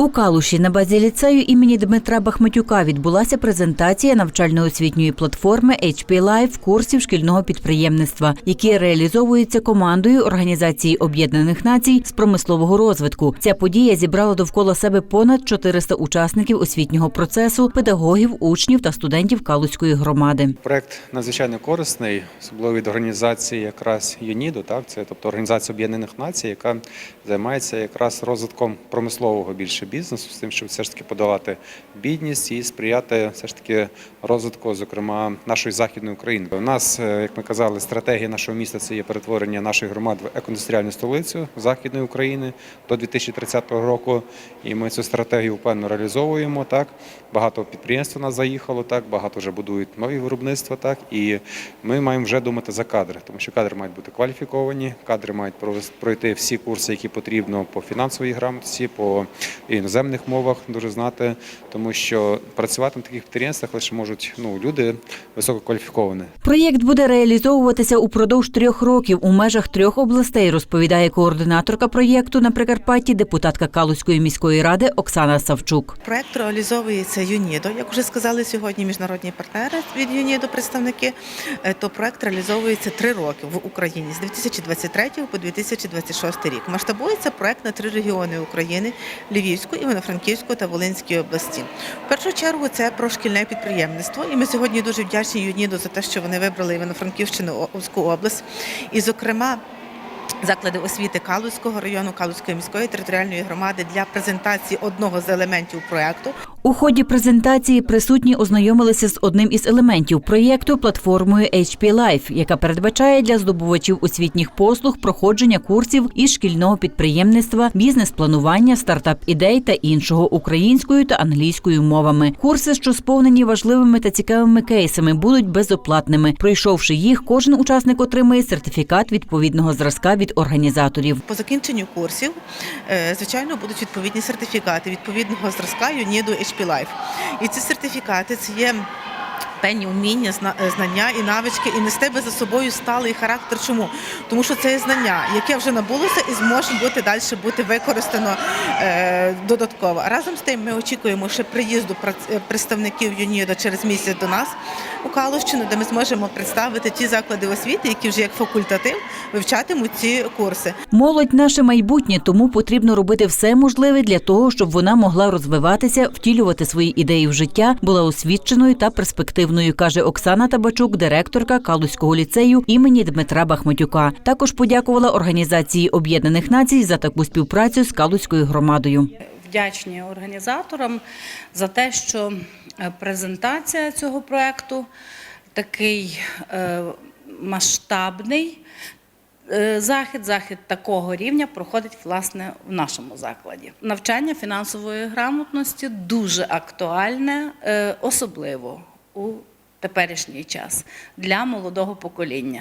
У Калуші на базі ліцею імені Дмитра Бахметюка відбулася презентація навчально-освітньої платформи HP Life курсів шкільного підприємництва, які реалізовуються командою Організації Об'єднаних Націй з промислового розвитку. Ця подія зібрала довкола себе понад 400 учасників освітнього процесу, педагогів, учнів та студентів Калуської громади. Проект надзвичайно корисний, особливо від організації якраз ЮНІДО, так це тобто Організація Об'єднаних Націй, яка займається якраз розвитком промислового більше бізнесу, з тим, щоб все ж таки подолати бідність і сприяти все ж таки розвитку, зокрема нашої західної України. У нас, е, як ми казали, стратегія нашого міста це є перетворення нашої громад в екоіндустріальну столицю західної України до 2030 року. І ми цю стратегію впевнено реалізовуємо. Так багато підприємств у нас заїхало, так багато вже будують нові виробництва. Так і ми маємо вже думати за кадри, тому що кадри мають бути кваліфіковані, кадри мають пройти всі курси, які потрібно по фінансовій грамотності, по іноземних мовах дуже знати, тому що працювати на таких підприємствах лише можуть ну люди висококваліфіковані. Проєкт буде реалізовуватися упродовж трьох років у межах трьох областей, розповідає координаторка проєкту на Прикарпатті, депутатка Калуської міської ради Оксана Савчук. Проект реалізовується ЮНІДО. Як вже сказали сьогодні, міжнародні партнери від ЮНІДО, представники, е, то проект реалізовується три роки в Україні з 2023 по 2026 рік. Масштабується проект на три регіони України: Львівську, Івано-Франківську та Волинській області. В першу чергу це про шкільне підприємництво. І ми сьогодні дуже вдячні ЮНІДу за те, що вони вибрали Івано-Франківщину Овську область. І, зокрема, Заклади освіти Калузького району Калузької міської територіальної громади для презентації одного з елементів проекту У ході презентації присутні ознайомилися з одним із елементів проєкту платформою HP Life, яка передбачає для здобувачів освітніх послуг проходження курсів із шкільного підприємництва, бізнес-планування, стартап-ідей та іншого українською та англійською мовами. Курси, що сповнені важливими та цікавими кейсами, будуть безоплатними. Пройшовши їх, кожен учасник отримує сертифікат відповідного зразка від організаторів. По закінченню курсів, е, звичайно, будуть відповідні сертифікати відповідного зразка ЮНІДу HP Life. І ці сертифікати це є. Певні вміння, зна- е, знання і навички, і нести би за собою сталий характер. Чому? Тому що це знання, яке вже набулося і зможе бути далі бути використано е, додатково. Разом з тим ми очікуємо ще приїзду е, представників ЮНІДО через місяць до нас у Калущину, де ми зможемо представити ті заклади освіти, які вже як факультатив вивчатимуть ці курси. Молодь наше майбутнє, тому потрібно робити все можливе для того, щоб вона могла розвиватися, втілювати свої ідеї в життя, була освіченою та перспективною, каже Оксана Табачук, директорка Калузького ліцею імені Дмитра Бахматюка. Також подякувала Організації Об'єднаних Націй за таку співпрацю з Калузькою громадою. вдячні організаторам за те, що е, презентація цього проекту такий е, масштабний. е, Захід, захід такого рівня проходить власне в нашому закладі. Навчання фінансової грамотності дуже актуальне, особливо у теперішній час для молодого покоління.